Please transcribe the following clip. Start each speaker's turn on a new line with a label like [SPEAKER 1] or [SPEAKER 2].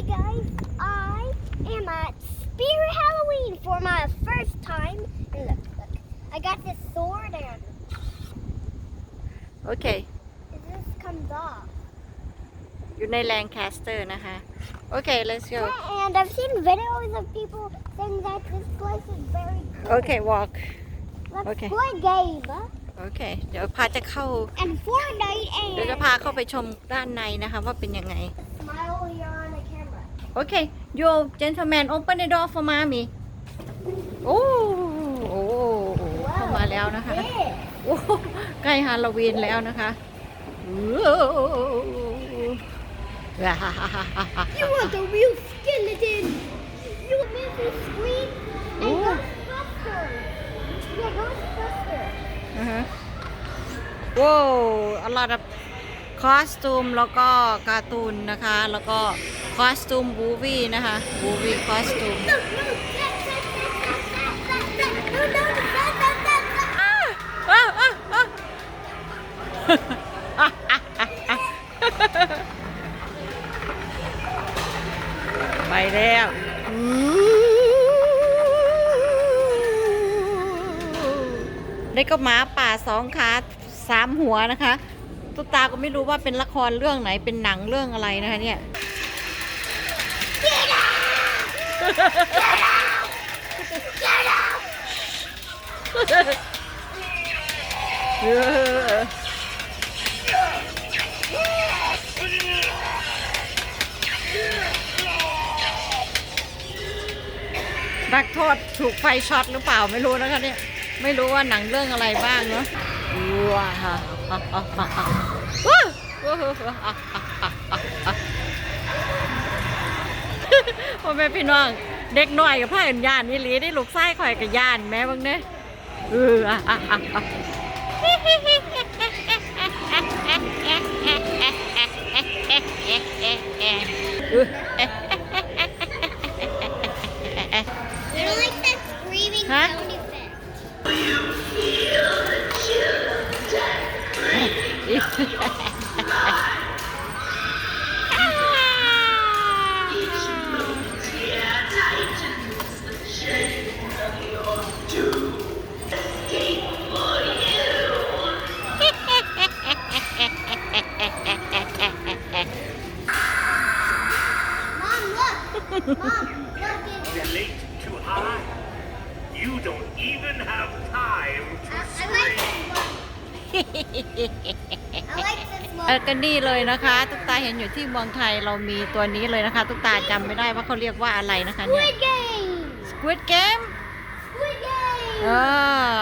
[SPEAKER 1] Hey guys, I am at Spirit Halloween for my first time. And look, look, I got this sword and
[SPEAKER 2] โอเค
[SPEAKER 1] it just comes off.
[SPEAKER 2] อยู่ในแลงแคสเตอร์นะคะโอเค let's go
[SPEAKER 1] And I've seen videos of people saying that this place is very cool.
[SPEAKER 2] โอเค walk
[SPEAKER 1] Let's
[SPEAKER 2] okay.
[SPEAKER 1] play a game. huh?
[SPEAKER 2] โอเค เดี๋ยวพาจะเข้า
[SPEAKER 1] And Fortnite
[SPEAKER 2] เดี๋ยวจะ
[SPEAKER 1] and
[SPEAKER 2] พาเข้าไปชมด้านในนะคะว่าเป็นยังไง
[SPEAKER 1] smile when you're on the camera.
[SPEAKER 2] โอเค you gentleman open the door for mommy โอ้โอ้เข้ามาแล้วนะคะ
[SPEAKER 1] Yeah.
[SPEAKER 2] โอ้ใกล้ฮาโลวีนแล้วนะคะ
[SPEAKER 1] You want a real skeleton? You want me to scream and
[SPEAKER 2] Ooh.
[SPEAKER 1] Ghostbusters? Yeah, Ghostbusters.
[SPEAKER 2] อือฮะว้าวอลอดคอสตูมแล้วก็การ์ตูนนะคะ แล้วก็ คอสตูมบูวี่นะคะบูวี่คอสตูมไปแล้วนี่ก็หมาป่าสองขาสามหัวนะคะตุ๊กตาก็ไม่รู้ว่าเป็นละครเรื่องไหนเป็นหนังเรื่องอะไรนะคะเนี่ย นักโทษถูกไฟช็อตหรือเปล่าไม่รู้นะคะเนี่ย ไม่รู้ว่าหนังเรื่องอะไรบ้างเนาะว้าฮ่าฮ่าฮ่าฮ่าฮ่าว้าวว้าวฮ่าฮ่าฮ่าฮ่า พ่อแม่พี่น้อง เด็กน้อยกับพ่อเอ็นย่านนี่หลีได้ลูกไส้ข่อยกับย่านแม่บ้างเนี่ยเอออะอะอะอะ
[SPEAKER 1] You look! Mom, look! It's,
[SPEAKER 3] relate to high. You don't even have time to
[SPEAKER 1] I, I
[SPEAKER 3] scream.
[SPEAKER 1] like this one. I like this
[SPEAKER 2] เออ
[SPEAKER 1] one.
[SPEAKER 2] ก็นี่เลยนะคะตุ๊กตาเห็นอยู่ที่เมืองไทยเรามีตัวนี้เลยนะคะตุ๊กตาจำไม่ได้ว่าเขาเรียกว่าอะไรนะคะเนี่ย
[SPEAKER 1] Squid Game!
[SPEAKER 2] Squid Game
[SPEAKER 1] Squid Game!
[SPEAKER 2] เออ